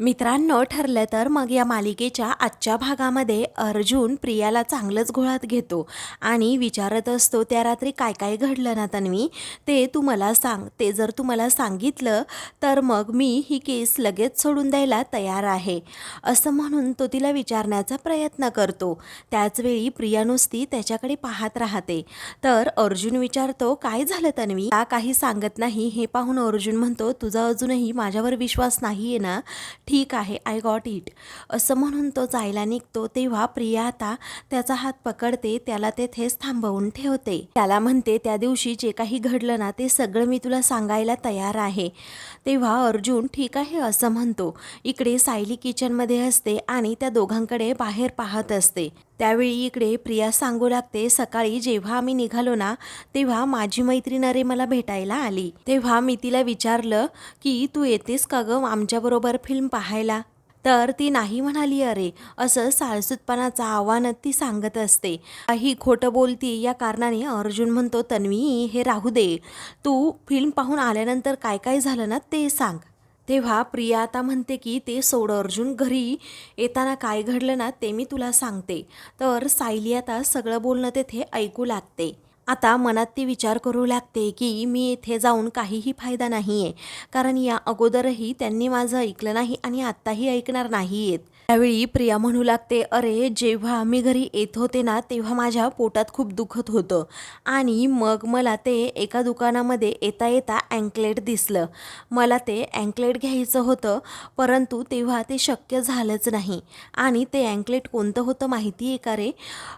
मित्रांनो ठरलं तर मग या मालिकेच्या आजच्या भागामध्ये अर्जुन प्रियाला चांगलंच घोळात घेतो आणि विचारत असतो त्या रात्री काय काय घडलं ना तन्वी ते तू मला सांग ते जर तू मला सांगितलं तर मग मी ही केस लगेच सोडून द्यायला तयार आहे. असं म्हणून तो तिला विचारण्याचा प्रयत्न करतो. त्याचवेळी प्रिया नुसती त्याच्याकडे पाहत राहते. तर अर्जुन विचारतो काय झालं तन्वी? का काही सांगत नाही? हे पाहून अर्जुन म्हणतो तुझा अजूनही माझ्यावर विश्वास नाही आहे ना? ठीक आहे आय गॉट इट असं म्हणून तो जायला निघतो तेव्हा प्रिया आता त्याचा हात पकडते त्याला तेथेच थांबवून ठेवते. त्याला म्हणते त्या दिवशी जे काही घडलं ना ते सगळं मी तुला सांगायला तयार आहे. तेव्हा अर्जुन ठीक आहे असं म्हणतो. इकडे सायली किचनमध्ये असते आणि त्या दोघांकडे बाहेर पाहत असते. त्यावेळी इकडे प्रिया सांगू लागते सकाळी जेव्हा आम्ही निघालो ना तेव्हा माझी मैत्रीण अरे मला भेटायला आली. तेव्हा मी तिला विचारलं की तू येतेस का गं आमच्याबरोबर फिल्म पाहायला? तर ती नाही म्हणाली अरे. असं साळसूतपणाचं आव्हान ती सांगत असते. काही खोटं बोलती या कारणाने अर्जुन म्हणतो तन्वी हे राहू दे. तू फिल्म पाहून आल्यानंतर काय काय झालं ना ते सांग. तेव्हा प्रिया आता म्हणते की ते सोड अर्जुन घरी येताना काय घडलं ना ते मी तुला सांगते. तर सायली आता सगळं बोलणं तेथे ऐकू लागते. आता मनात ती विचार करू लागते की मी येथे जाऊन काहीही फायदा नाही आहे कारण या अगोदरही त्यांनी माझं ऐकलं नाही आणि आत्ताही ऐकणार नाही आहेत त्यावेळी प्रिया म्हणू लागते अरे जेव्हा मी घरी येत होते ना तेव्हा माझ्या पोटात खूप दुखत होतं. आणि मग मला ते एका दुकानामध्ये येता येता अँकलेट दिसलं. मला ते अँकलेट घ्यायचं होतं परंतु तेव्हा ते शक्य झालंच नाही. आणि ते अँकलेट कोणतं होतं माहिती आहे का रे?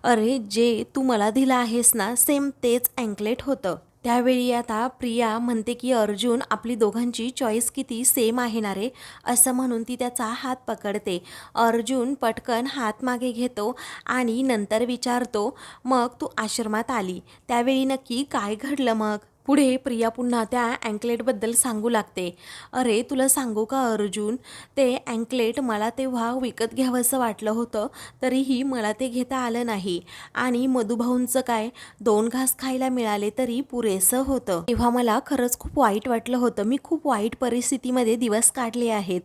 अरे जे तू मला दिलं आहेस ना सेम तेच अँकलेट होतं. त्यावेळी आता प्रिया म्हणते की अर्जुन आपली दोघांची चॉईस किती सेम आहे ना रे? असं म्हणून ती त्याचा हात पकडते. अर्जुन पटकन हात मागे घेतो आणि नंतर विचारतो मग तू आश्रमात आली. त्यावेळी नक्की काय घडलं मग? पुढे प्रिया पुन्हा त्या अँकलेटबद्दल सांगू लागते. अरे तुला सांगू का अर्जुन? ते अँकलेट मला तेव्हा विकत घ्यावंसं वाटलं होतं तरीही मला ते घेता आलं नाही. आणि मधुभाऊंचं काय? दोन घास खायला मिळाले तरी पुरेसं होतं. तेव्हा मला खरंच खूप वाईट वाटलं होतं. मी खूप वाईट परिस्थितीमध्ये दिवस काढले आहेत.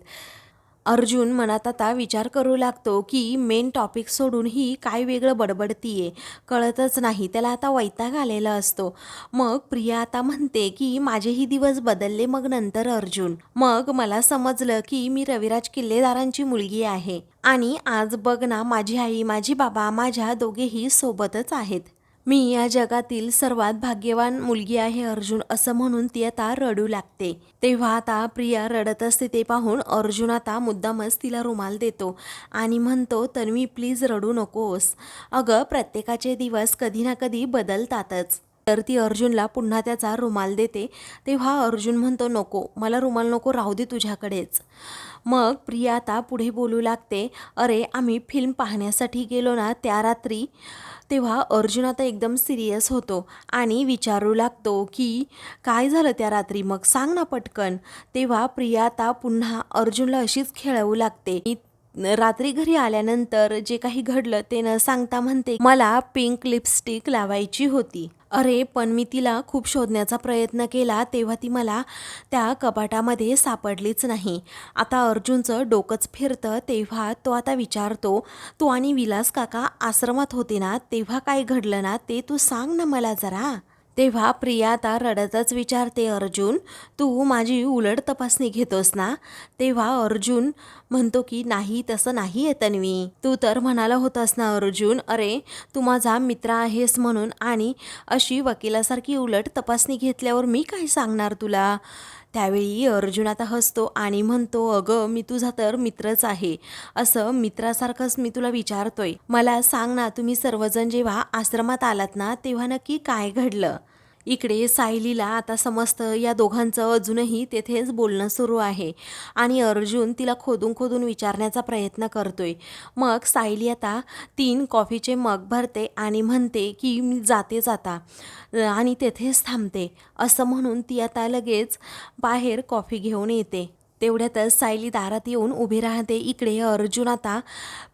अर्जुन मनात आता विचार करू लागतो की मेन टॉपिक सोडून ही काय वेगळं बडबडतीये. कळतच नाही त्याला आता वैताग आलेला असतो. मग प्रिया आता म्हणते की माझेही दिवस बदलले मग नंतर अर्जुन. मग मला समजलं की मी रविराज किल्लेदारांची मुलगी आहे. आणि आज बघ ना माझी आई माझी बाबा माझ्या दोघेही सोबतच आहेत. मी या जगातील सर्वात भाग्यवान मुलगी आहे अर्जुन असं म्हणून ती आता रडू लागते. तेव्हा आता प्रिया रडत असते ते पाहून अर्जुन आता मुद्दामच तिला रुमाल देतो आणि म्हणतो तन्वी प्लीज रडू नकोस. अगं प्रत्येकाचे दिवस कधी ना कधी बदलतातच. तर ती अर्जुनला पुन्हा त्याचा रुमाल देते. तेव्हा अर्जुन म्हणतो नको मला रुमाल नको राहू दे तुझ्याकडेच. मग प्रिया आता पुढे बोलू लागते अरे आम्ही फिल्म पाहण्यासाठी गेलो ना त्या रात्री तेव्हा अर्जुन आता एकदम सिरियस होतो आणि विचारू लागतो की काय झालं त्या रात्री? मग सांग ना पटकन. तेव्हा प्रिया आता पुन्हा अर्जुनला अशीच खेळवू लागते. रात्री घरी आल्यानंतर जे काही घडलं ते न सांगता म्हणते मला पिंक लिपस्टिक लावायची होती. अरे पण मी तिला खूप शोधण्याचा प्रयत्न केला तेव्हा ती मला त्या कपाटामध्ये सापडलीच नाही. आता अर्जुनचं डोकंच फिरतं तेव्हा तो आता विचारतो तू आणि विलास काका आश्रमात होते ना तेव्हा काय घडलं ना ते तू सांग ना मला जरा. तेव्हा प्रिया आता रडतच विचारते अर्जुन तू माझी उलट तपासणी घेतोस ना? तेव्हा अर्जुन म्हणतो की नाही तसं नाही आहे तन्वी. तू तर म्हणाला होतास ना अर्जुन अरे तू माझा मित्र आहेस म्हणून आणि अशी वकिलासारखी उलट तपासणी घेतल्यावर मी काय सांगणार तुला? त्यावेळी अर्जुन आता हसतो आणि म्हणतो अगं मी तुझा तर मित्रच आहे. असं मित्रासारखंच मी तुला विचारतोय. मला सांग ना तुम्ही सर्वजण जेव्हा आश्रमात आलात ना तेव्हा नक्की काय घडलं? इकडे सायलीला आता समजतं या दोघांचं अजूनही तेथेच बोलणं सुरू आहे. आणि अर्जुन तिला खोदून खोदून विचारण्याचा प्रयत्न करतोय. मग सायली आता तीन कॉफीचे मग भरते आणि म्हणते की मी जाते जाता. आणि तेथेच थांबते. असं म्हणून ती आता लगेच बाहेर कॉफी घेऊन येते. तेवढ्यातच सायली दारात येऊन उभी राहते. इकडे अर्जुन आता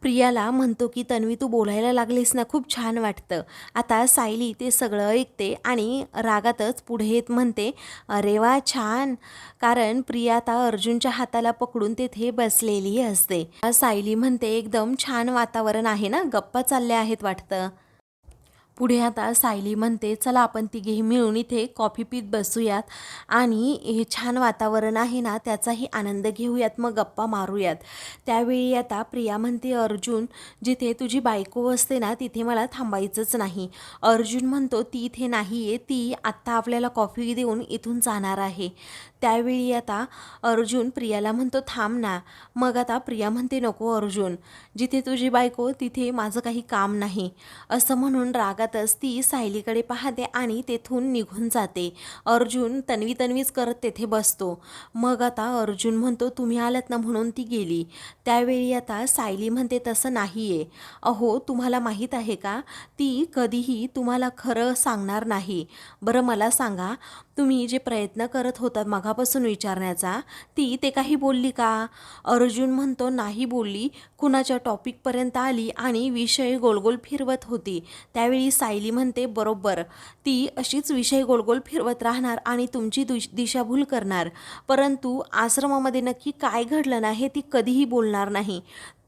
प्रियाला म्हणतो की तन्वी तू बोलायला लागलीस ना खूप छान वाटतं. आता सायली ते सगळं ऐकते आणि रागातच पुढे येत म्हणते अरे वा छान. कारण प्रिया आता अर्जुनच्या हाताला पकडून तेथे बसलेली असते. सायली म्हणते एकदम छान वातावरण आहे ना गप्पा चालल्या आहेत वाटतं. पुढे आता सायली म्हणते चला आपण तिघेही मिळून इथे कॉफी पीत बसूयात आणि हे छान वातावरण आहे ना त्याचाही आनंद घेऊयात मग गप्पा मारूयात. त्यावेळी आता प्रिया म्हणते अर्जुन जिथे तुझी बायको असते ना तिथे मला थांबायचंच नाही. अर्जुन म्हणतो ती इथे नाही आहे ती आत्ता आपल्याला कॉफी देऊन इथून जाणार आहे. त्यावेळी आता अर्जुन प्रियाला म्हणतो थांब ना. मग आता प्रिया म्हणते नको अर्जुन जिथे तुझी बायको तिथे माझं काही काम नाही. असं म्हणून रागा रागातच ती सायलीकडे पाहते आणि तेथून निघून जाते. अर्जुन तन्वी तन्वीच करत तेथे बसतो. मग आता अर्जुन म्हणतो तुम्ही आलात ना? म्हणून ती गेली. त्यावेळी आता सायली म्हणते तसं नाही आहे अहो तुम्हाला माहीत आहे का? ती कधीही तुम्हाला खरं सांगणार नाही. बरं मला सांगा तुम्ही जे प्रयत्न करत होता मगापासून विचारण्याचा ती ते काही बोलली का? अर्जुन म्हणतो नाही बोलली. कुणाच्या टॉपिकपर्यंत आली आणि विषय गोलगोल फिरवत होती. त्यावेळी सायली म्हणते बरोबर. ती अशीच विषय गोलगोल फिरवत राहणार आणि तुमची दुश दिशाभूल करणार. परंतु आश्रमामध्ये नक्की काय घडलं नाही हे ती कधीही बोलणार नाही.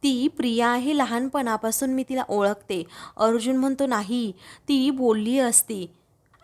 ती प्रिया आहे लहानपणापासून मी तिला ओळखते. अर्जुन म्हणतो नाही. ती बोलली असती.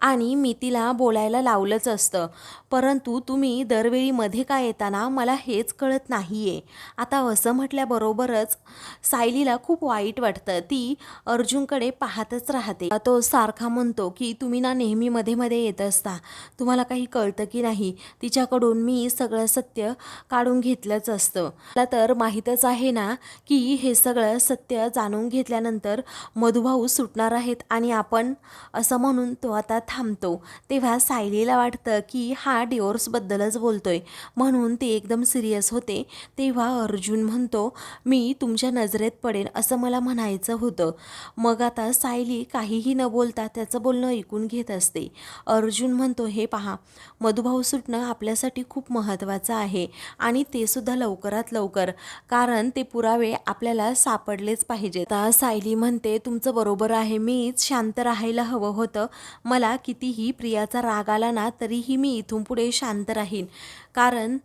आणि मी तिला बोलायला लावलंच असतं. परंतु तुम्ही दरवेळी मध्ये का येताना मला हेच कळत नाही आहे आता असं म्हटल्याबरोबरच सायलीला खूप वाईट वाटतं. ती अर्जुनकडे पाहतच राहते. तो सारखा म्हणतो की तुम्ही ना नेहमी मध्ये मध्ये येत असता. तुम्हाला काही कळतं की नाही? तिच्याकडून मी सगळं सत्य काढून घेतलंच असतं. मला तर माहीतच आहे ना की हे सगळं सत्य जाणून घेतल्यानंतर मधुभाऊ सुटणार आहेत आणि आपण असं म्हणून तो आता थांबतो. तेव्हा सायलीला वाटतं की हा डिवोर्सबद्दलच बोलतोय. म्हणून ते एकदम सिरियस होते. तेव्हा अर्जुन म्हणतो मी तुमच्या नजरेत पडेन असं मला म्हणायचं होतं. मग आता सायली काहीही न बोलता त्याचं बोलणं ऐकून घेत असते. अर्जुन म्हणतो हे पहा मधुभाऊ सुटणं आपल्यासाठी खूप महत्त्वाचं आहे आणि ते सुद्धा लवकरात लवकर कारण ते पुरावे आपल्याला सापडलेच पाहिजेत. सायली म्हणते तुमचं बरोबर आहे मीच शांत राहायला हवं होतं. मला कितीही प्रियाचा राग आला ना तरीही मी इथून पुढे शांत राहीन. कारण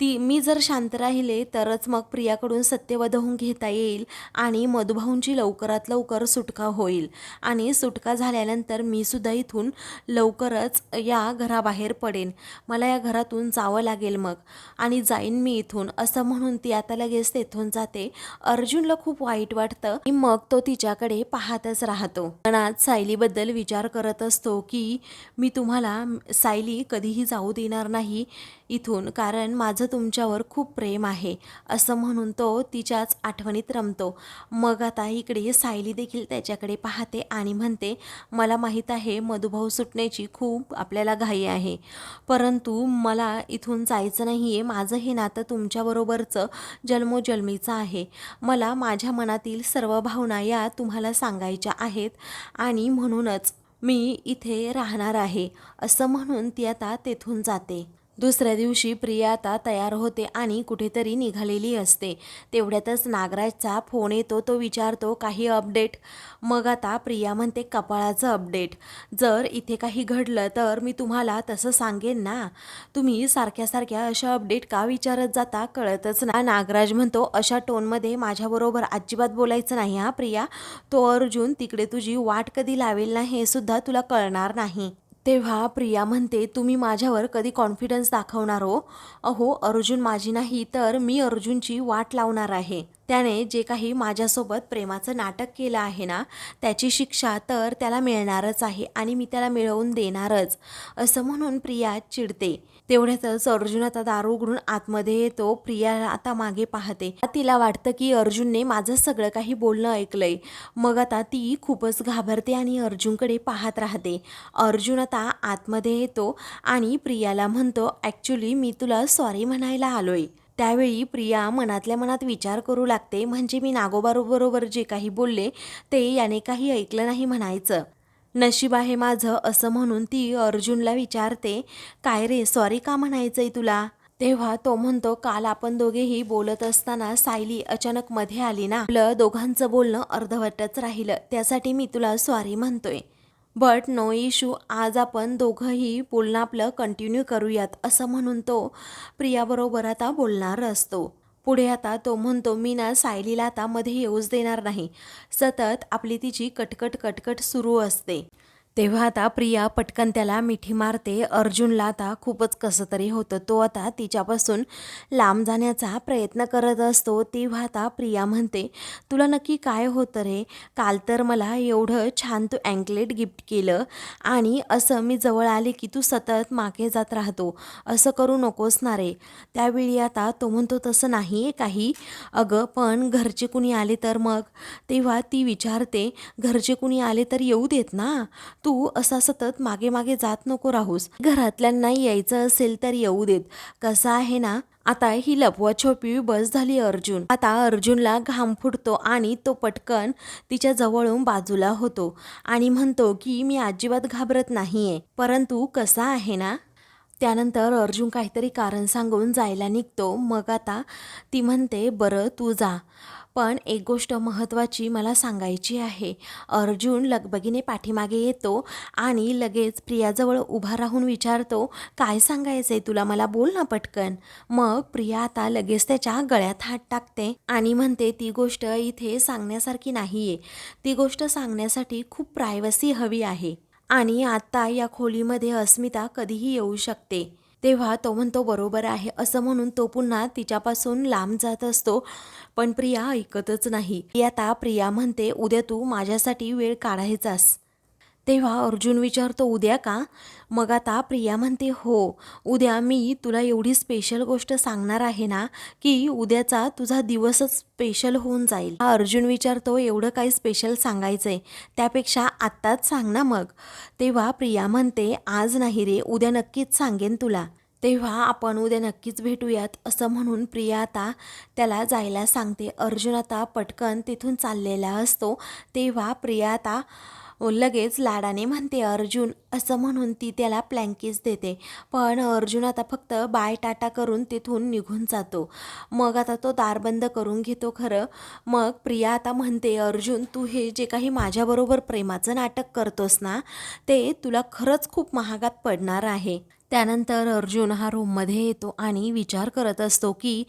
ती मी जर शांत राहिले तरच मग प्रियाकडून सत्य वधवून घेता येईल आणि मधुभाऊंची लवकरात लवकर सुटका होईल. आणि सुटका झाल्यानंतर मी सुद्धा इथून लवकरच या घराबाहेर पडेन. मला या घरातून जावं लागेल मग. आणि जाईन मी इथून. असं म्हणून ती आता लगेच तेथून जाते. अर्जुनला खूप वाईट वाटतं. की मग तो तिच्याकडे पाहतच राहतो. मनात सायलीबद्दल विचार करत असतो की मी तुम्हाला सायली कधीही जाऊ देणार नाही. इथून कारण माझं तुमच्यावर खूप प्रेम आहे असं म्हणून तो तिच्याच आठवणीत रमतो. मग आता इकडे सायली देखील त्याच्याकडे पाहते आणि म्हणते मला माहीत आहे मधुभाऊ सुटण्याची खूप आपल्याला घाई आहे परंतु मला इथून जायचं नाही आहे माझं हे नातं तुमच्याबरोबरचं जन्मोजन्मीचं आहे. मला माझ्या मनातील सर्व भावना या तुम्हाला सांगायच्या आहेत आणि म्हणूनच मी इथे राहणार आहे असं म्हणून ती आता तेथून जाते. दुसऱ्या दिवशी प्रिया आता तयार होते आणि कुठेतरी निघालेली असते. तेवढ्यातच नागराजचा फोन येतो तो विचारतो काही अपडेट? मग आता प्रिया म्हणते कपाळाचं अपडेट. जर इथे काही घडलं तर मी तुम्हाला तसं सांगेन ना. तुम्ही सारख्या सारख्या अशा अपडेट का विचारत जाता कळतच ना. नागराज म्हणतो अशा टोनमध्ये माझ्याबरोबर अजिबात बोलायचं नाही हा प्रिया. तो अर्जुन तिकडे तुझी वाट कधी लावेल ना हे सुद्धा तुला कळणार नाही. तेव्हा प्रिया म्हणते तुम्ही माझ्यावर कधी कॉन्फिडन्स दाखवणार हो? अहो अर्जुन माझी नाही तर मी अर्जुनची वाट लावणार आहे. त्याने जे काही माझ्यासोबत प्रेमाचं नाटक केलं आहे ना त्याची शिक्षा तर त्याला मिळणारच आहे आणि मी त्याला मिळवून देणारच असं म्हणून प्रिया चिडते. तेवढ्यातच अर्जुन आता दारू उघडून आतमध्ये येतो. प्रिया आता मागे पाहते. तिला वाटतं की अर्जुनने माझं सगळं काही बोलणं ऐकलंय. मग आता ती खूपच घाबरते आणि अर्जुनकडे पाहत राहते. अर्जुन आता आतमध्ये येतो आणि प्रियाला म्हणतो ॲक्च्युली मी तुला सॉरी म्हणायला आलोय. त्यावेळी प्रिया मनातल्या मनात विचार करू लागते. म्हणजे मी नागोबाबरोबर जे काही बोलले ते याने काही ऐकलं नाही म्हणायचं. नशीब आहे माझं असं म्हणून ती अर्जुनला विचारते काय रे सॉरी का म्हणायचंय तुला? तेव्हा तो म्हणतो काल आपण दोघेही बोलत असताना सायली अचानक मध्ये आली ना आपलं दोघांचं बोलणं अर्धवटच राहिलं त्यासाठी मी तुला सॉरी म्हणतोय. बट नो इशू आज आपण दोघंही बोलणं आपलं कंटिन्यू करूयात असं म्हणून तो प्रियाबरोबर आता बोलणार असतो. पुढे आता तो म्हणतो मी ना सायलीला आता मध्ये येऊच देणार नाही. सतत आपली तिची कटकट कटकट सुरू असते. तेव्हा आता प्रिया पटकन त्याला मिठी मारते. अर्जुनला आता खूपच कसं तरी होतं. तो आता तिच्यापासून लांब जाण्याचा प्रयत्न करत असतो. तेव्हा आता प्रिया म्हणते तुला नक्की काय होतं रे? काल तर मला एवढं छान तू अँकलेट गिफ्ट केलं आणि असं मी जवळ आले की तू सतत मागे जात राहतो. असं करू नकोस ना रे. त्यावेळी आता तो म्हणतो तसं नाही आहे काही. अगं पण घरचे कुणी आले तर मग? तेव्हा ती विचारते घरचे कुणी आले तर येऊ देत ना? तू असा सतत मागे मागे जात नको राहूस. घरातल्यांना यायचं असेल तर येऊ देत. कसं आहे ना? आता ही लपवा छोपी बस झाली अर्जुन. आता अर्जुनला घाम फुटतो आणि तो पटकन तिच्या जवळून बाजूला होतो आणि म्हणतो की मी अजिबात घाबरत नाहीये. परंतु कसा आहे ना? त्यानंतर अर्जुन काहीतरी कारण सांगून जायला निघतो. मग आता ती म्हणते बरं तू जा. पण एक गोष्ट महत्त्वाची मला सांगायची आहे. अर्जुन लगबगीने पाठीमागे येतो आणि लगेच प्रियाजवळ उभा राहून विचारतो काय सांगायचं आहे तुला? मला बोल ना पटकन. मग प्रिया आता लगेच त्याच्या गळ्यात हात टाकते आणि म्हणते ती गोष्ट इथे सांगण्यासारखी नाही आहे ती गोष्ट सांगण्यासाठी खूप प्रायव्हसी हवी आहे आणि आता या खोलीमध्ये अस्मिता कधीही येऊ शकते. तेव्हा तो म्हणतो बरोबर आहे. असं म्हणून तो पुन्हा तिच्यापासून लांब जात असतो. पण प्रिया ऐकतच नाही. आता प्रिया म्हणते उद्या तू माझ्यासाठी वेळ काढायचास. तेव्हा अर्जुन विचारतो उद्या का? मग आता प्रिया म्हणते हो उद्या मी तुला एवढी स्पेशल गोष्ट सांगणार आहे ना की उद्याचा तुझा दिवसच स्पेशल होऊन जाईल. हा अर्जुन विचारतो एवढं काही स्पेशल सांगायचंय? त्यापेक्षा आत्ताच सांग ना मग. तेव्हा प्रिया म्हणते आज नाही रे उद्या नक्कीच सांगेन तुला. तेव्हा आपण उद्या नक्कीच भेटूयात असं म्हणून प्रिया आता त्याला जायला सांगते. अर्जुन आता पटकन तिथून चाललेला असतो. तेव्हा प्रिया आता लगेच लाडाने म्हणते अर्जुन असं म्हणून ती त्याला प्लँकीज देते. पण अर्जुन आता फक्त बाय टाटा करून तिथून निघून जातो. मग आता तो दार बंद करून घेतो खरं. मग प्रिया आता म्हणते अर्जुन तू हे जे काही माझ्याबरोबर प्रेमाचं नाटक करतोस ना ते तुला खरंच खूप महागात पडणार आहे. त्यानंतर अर्जुन हा रूममध्ये येतो आणि विचार करत असतो की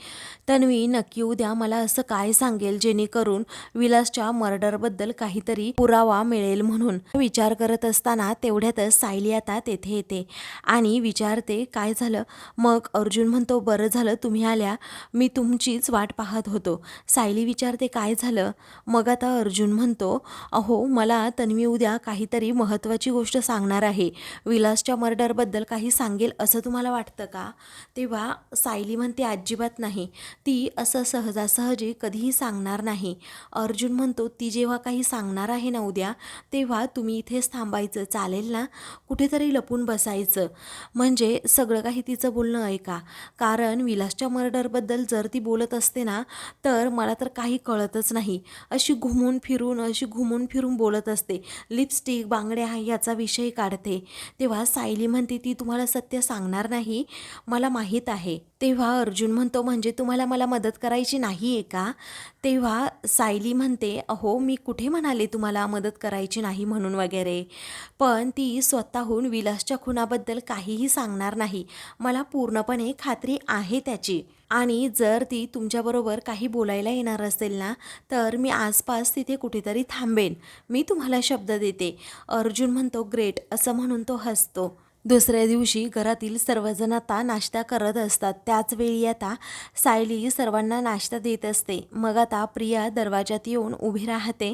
तन्वी नक्की उद्या मला असं काय सांगेल जेणेकरून विलासच्या मर्डरबद्दल काहीतरी पुरावा मिळेल म्हणून? विचार करत असताना तेवढ्यातच सायली आता तेथे येते आणि विचारते काय झालं? मग अर्जुन म्हणतो बरं झालं तुम्ही आल्या. मी तुमचीच वाट पाहत होतो. सायली विचारते काय झालं? मग आता अर्जुन म्हणतो अहो मला तन्वी उद्या काहीतरी महत्त्वाची गोष्ट सांगणार आहे. विलासच्या मर्डरबद्दल काही सांग सांगेल असं तुम्हाला वाटतं का? तेव्हा सायली म्हणते अजिबात नाही. ती असं सहजासहजी कधीही सांगणार नाही. अर्जुन म्हणतो ती जेव्हा काही सांगणार आहे ना उद्या तेव्हा तुम्ही इथेच थांबायचं. चालेल ना? कुठेतरी लपून बसायचं. म्हणजे सगळं काही तिचं बोलणं ऐका. कारण विलासच्या मर्डरबद्दल जर ती बोलत असते ना तर मला तर काही कळतच नाही. अशी घुमून फिरून अशी घुमून फिरून बोलत असते. लिपस्टिक बांगड्या याचा विषय काढते. तेव्हा सायली म्हणते ती तुम्हाला सत्य सांगणार नाही मला माहीत आहे. तेव्हा अर्जुन म्हणतो म्हणजे तुम्हाला मला मदत करायची नाही आहे का? तेव्हा सायली म्हणते अहो मी कुठे म्हणाले तुम्हाला मदत करायची नाही म्हणून वगैरे? पण ती स्वतःहून विलासच्या खुनाबद्दल काहीही सांगणार नाही. मला पूर्णपणे खात्री आहे त्याची. आणि जर ती तुमच्याबरोबर काही बोलायला येणार असेल ना तर मी आसपास तिथे कुठेतरी थांबेन. मी तुम्हाला शब्द देते. अर्जुन म्हणतो ग्रेट. असं म्हणून तो हसतो. दुसऱ्या दिवशी घरातील सर्वजण आता नाश्ता करत असतात. त्याचवेळी आता सायली सर्वांना नाश्ता देत असते. मग आता प्रिया दरवाजात येऊन उभी राहते.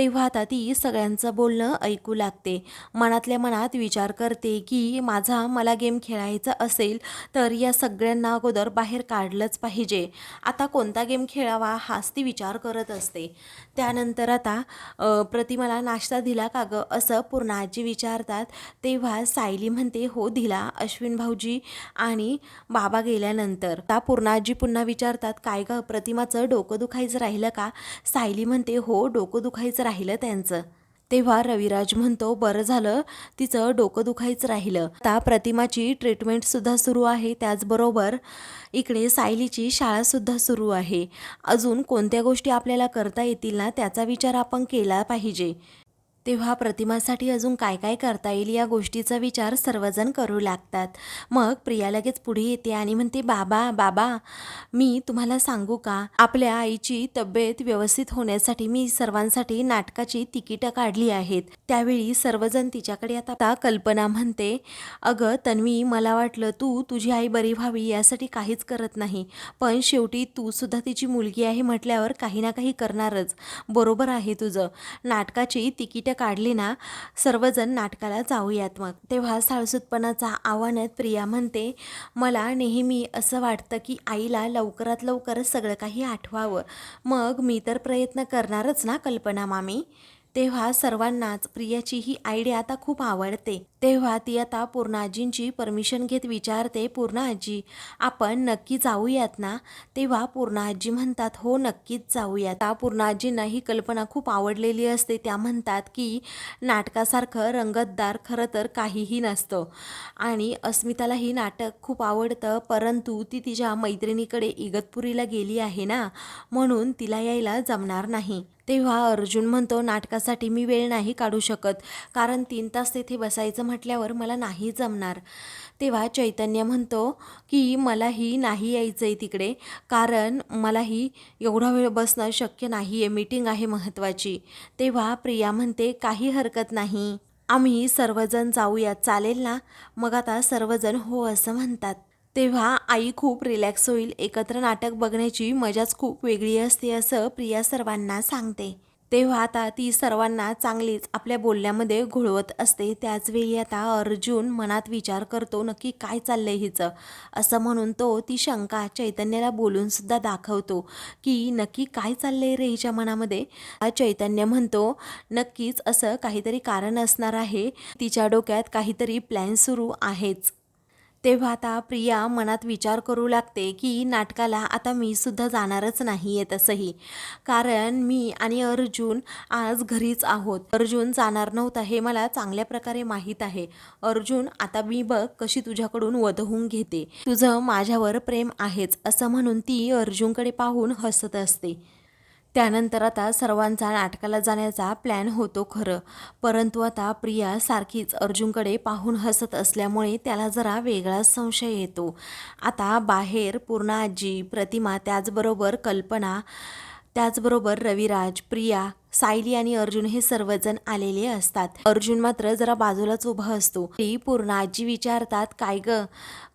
तेव्हा आता ती सगळ्यांचं बोलणं ऐकू लागते. मनातल्या मनात विचार करते की माझा मला गेम खेळायचा असेल तर या सगळ्यांना अगोदर बाहेर काढलंच पाहिजे. आता कोणता गेम खेळावा हाच ती विचार करत असते. त्यानंतर आता प्रतिमाला नाश्ता दिला का गं? असं पूर्ण आजी विचारतात. तेव्हा सायली म्हणते हो दिला. अश्विन भाऊजी आणि बाबा गेल्यानंतर. आता पूर्णाजी पुन्हा विचारतात काय गं? प्रतिमाचं डोकं दुखायचं राहिलं का? सायली म्हणते हो डोकं दुखायचं राहिलं त्यांचं. तेव्हा रविराज म्हणतो बरं झालं तिचं डोकं दुखायचं राहिलं. आता प्रतिमाची ट्रीटमेंटसुद्धा सुरू आहे त्याचबरोबर इकडे सायलीची शाळासुद्धा सुरू आहे. अजून कोणत्या गोष्टी आपल्याला करता येतील ना त्याचा विचार आपण केला पाहिजे. तेव्हा प्रतिमासाठी अजून काय काय करता येईल या गोष्टीचा विचार सर्वजण करू लागतात. मग प्रिया लगेच पुढे येते आणि म्हणते बाबा बाबा मी तुम्हाला सांगू का? आपल्या आईची तब्येत व्यवस्थित होण्यासाठी मी सर्वांसाठी नाटकाची तिकीटं काढली आहेत. त्यावेळी सर्वजण तिच्याकडे आता कल्पना म्हणते अगं तन्वी मला वाटलं तू तुझी आई बरी व्हावी यासाठी काहीच करत नाही. पण शेवटी तू सुद्धा तिची मुलगी आहे म्हटल्यावर काही ना काही करणारच. बरोबर आहे तुझं. नाटकाची तिकीटं काढली ना सर्वजण नाटकाला जाऊयात मग. तेव्हा साळसूतपणाचा आव्हानात प्रिया म्हणते मला नेहमी असं वाटतं की आईला लवकरात लवकर सगळं काही आठवावं. मग मी तर प्रयत्न करणारच ना कल्पना मामी. तेव्हा सर्वांनाच प्रियाची ही आयडिया आता खूप आवडते. तेव्हा ती आता पूर्णाजींची परमिशन घेत विचारते पूर्णा आजी आपण नक्की जाऊयात ना? तेव्हा पूर्णाजी म्हणतात हो नक्कीच जाऊयात. आता पूर्णा ही कल्पना खूप आवडलेली असते. त्या म्हणतात की नाटकासारखं रंगतदार खरं तर काहीही नसतं. आणि अस्मिताला ही नाटक खूप आवडतं परंतु ती तिच्या मैत्रिणीकडे इगतपुरीला गेली आहे ना? म्हणून तिला यायला जमणार नाही. तेव्हा अर्जुन म्हणतो नाटकासाठी मी वेळ नाही काढू शकत. कारण तीन तास तेथे बसायचं म्हटल्यावर मला नाही जमणार. तेव्हा चैतन्य म्हणतो की मलाही नाही यायचं आहे तिकडे. कारण मलाही एवढा वेळ बसणं शक्य नाही आहे मीटिंग आहे महत्त्वाची. तेव्हा प्रिया म्हणते काही हरकत नाही. आम्ही सर्वजण जाऊया. चालेल ना? मग आता सर्वजण हो असं म्हणतात. तेव्हा आई खूप रिलॅक्स होईल. एकत्र नाटक बघण्याची मजाच खूप वेगळी असते असं प्रिया सर्वांना सांगते. तेव्हा आता ती सर्वांना चांगलीच आपल्या बोलण्यामध्ये घोळवत असते. त्याचवेळी आता अर्जुन मनात विचार करतो नक्की काय चाललंय हिचं? असं म्हणून तो ती शंका चैतन्याला बोलूनसुद्धा दाखवतो की नक्की काय चाललंय रे हिच्या मनामध्ये? चैतन्य म्हणतो नक्कीच असं काहीतरी कारण असणार आहे. तिच्या डोक्यात काहीतरी प्लॅन सुरू आहेच. तेव्हा आता प्रिया मनात विचार करू लागते की नाटकाला आता मी सुद्धा जाणारच नाही आहे तसंही. कारण मी आणि अर्जुन आज घरीच आहोत. अर्जुन जाणार नव्हता हे मला चांगल्या प्रकारे माहीत आहे. अर्जुन आता मी बघ कशी तुझ्याकडून वधवून घेते. तुझं माझ्यावर प्रेम आहेच असं म्हणून ती अर्जुनकडे पाहून हसत असते. त्यानंतर आता सर्वांचा नाटकाला जाण्याचा प्लॅन होतो खरं. परंतु आता प्रिया सारखीच अर्जुनकडे पाहून हसत असल्यामुळे त्याला जरा वेगळाच संशय येतो. आता बाहेर पूर्ण आजी प्रतिमा त्याचबरोबर कल्पना त्याचबरोबर रविराज प्रिया सायली आणि अर्जुन हे सर्वजण आलेले असतात. अर्जुन मात्र जरा बाजूलाच उभा असतो. ती पूर्ण आजी विचारतात काय ग?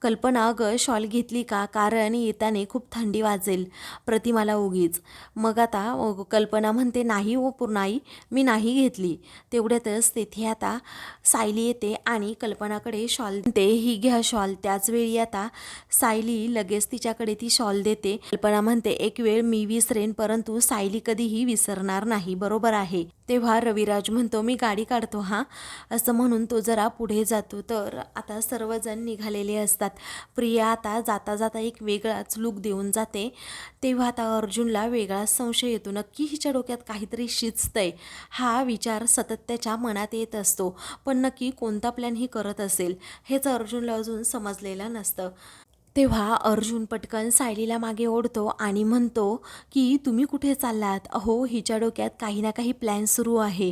कल्पना ग शॉल घेतली का? कारण येताने खूप थंडी वाजेल. प्रतिमाला उगीच. मग आता कल्पना म्हणते नाही ओ पूर्णाई मी नाही घेतली. तेवढ्यातच तेथे आता सायली येते आणि कल्पनाकडे शॉल देते ही घ्या शॉल. त्याच वेळी आता सायली लगेच तिच्याकडे ती शॉल देते. कल्पना म्हणते एक वेळ मी विसरेन परंतु सायली कधीही विसरणार नाही. बरोबर आहे. तेव्हा रविराज म्हणतो मी गाडी काढतो हा. असं म्हणून तो जरा पुढे जातो. तर आता सर्वजण निघालेले असतात. प्रिया आता जाता जाता एक वेगळाच लुक देऊन जाते. तेव्हा आता अर्जुनला वेगळाच संशय येतो. नक्की हिच्या डोक्यात काहीतरी शिजतंय. हा विचार सतत त्याच्या मनात येत असतो. पण नक्की कोणता प्लॅन ही करत असेल हेच अर्जुनला अजून समजलेलं नसतं. तेव्हा अर्जुन पटकन सायलीला मागे ओढतो आणि म्हणतो की तुम्ही कुठे चाललात? अहो हिच्या डोक्यात काही ना काही प्लॅन सुरू आहे.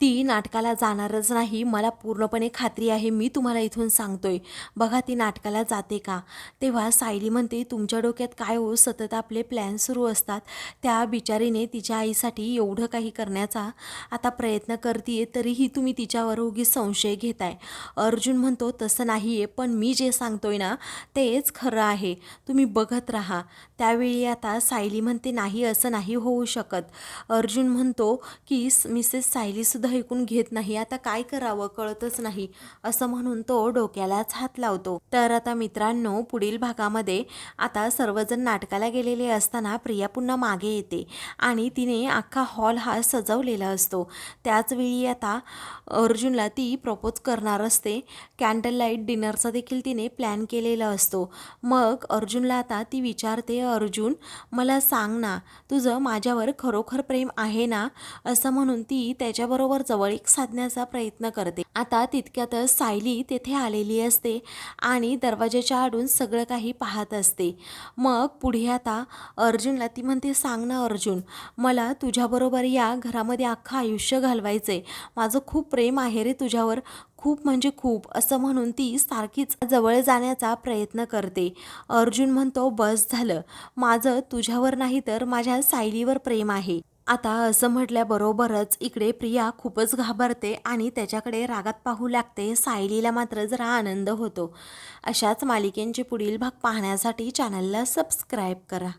ती नाटकाला जाणारच नाही. मला पूर्णपणे खात्री आहे. मी तुम्हाला इथून सांगतोय. बघा ती नाटकाला जाते का? तेव्हा सायली म्हणते तुमच्या डोक्यात काय हो? सतत आपले प्लॅन सुरू असतात. त्या बिचारीने तिच्या आईसाठी एवढं काही करण्याचा आता प्रयत्न करते तरीही तुम्ही तिच्यावर उगीच संशय घेताय. अर्जुन म्हणतो तसं नाही आहे पण मी जे सांगतोय ना तेच खरं आहे. तुम्ही बघत राहा. त्यावेळी आता सायली म्हणते नाही असं नाही होऊ शकत. अर्जुन म्हणतो की मिसेस सायलीसुद्धा ऐकून घेत नाही. आता काय करावं? कळतच नाही. असं म्हणून तो डोक्यालाच हात लावतो. तर आता मित्रांनो पुढील भागामध्ये आता सर्वजण नाटकाला गेलेले असताना प्रिया पुन्हा मागे येते आणि तिने अख्खा हॉल हा सजवलेला असतो. त्याचवेळी आता अर्जुनला ती प्रपोज करणार असते. कॅन्डल लाइट डिनरचा देखील तिने प्लॅन केलेला असतो. मग अर्जुनला आता ती विचारते अर्जुन मला सांग ना तुझं माझ्यावर खरोखर प्रेम आहे ना? असं म्हणून ती त्याच्याबरोबर तिच्याबरोबर जवळीक साधण्याचा प्रयत्न करते. आता तितक्यातच सायली तेथे आलेली असते आणि दरवाजाच्या आडून सगळं काही पाहत असते. मग पुढे आता अर्जुनला ती म्हणते सांग ना अर्जुन मला तुझ्याबरोबर या घरामध्ये अख्खं आयुष्य घालवायचं आहे माझं खूप प्रेम आहे रे तुझ्यावर. खूप म्हणजे खूप असं म्हणून ती सारखीच जवळ जाण्याचा प्रयत्न करते. अर्जुन म्हणतो बस झालं. माझं तुझ्यावर नाही तर माझ्या सायलीवर प्रेम आहे. आता असं म्हटल्याबरोबरच इकडे प्रिया खूपच घाबरते आणि त्याच्याकडे रागात पाहू लागते. सायलीला मात्र जरा आनंद होतो. अशाच मालिकेंचे पुढील भाग पाहण्यासाठी चॅनलला सबस्क्राईब करा.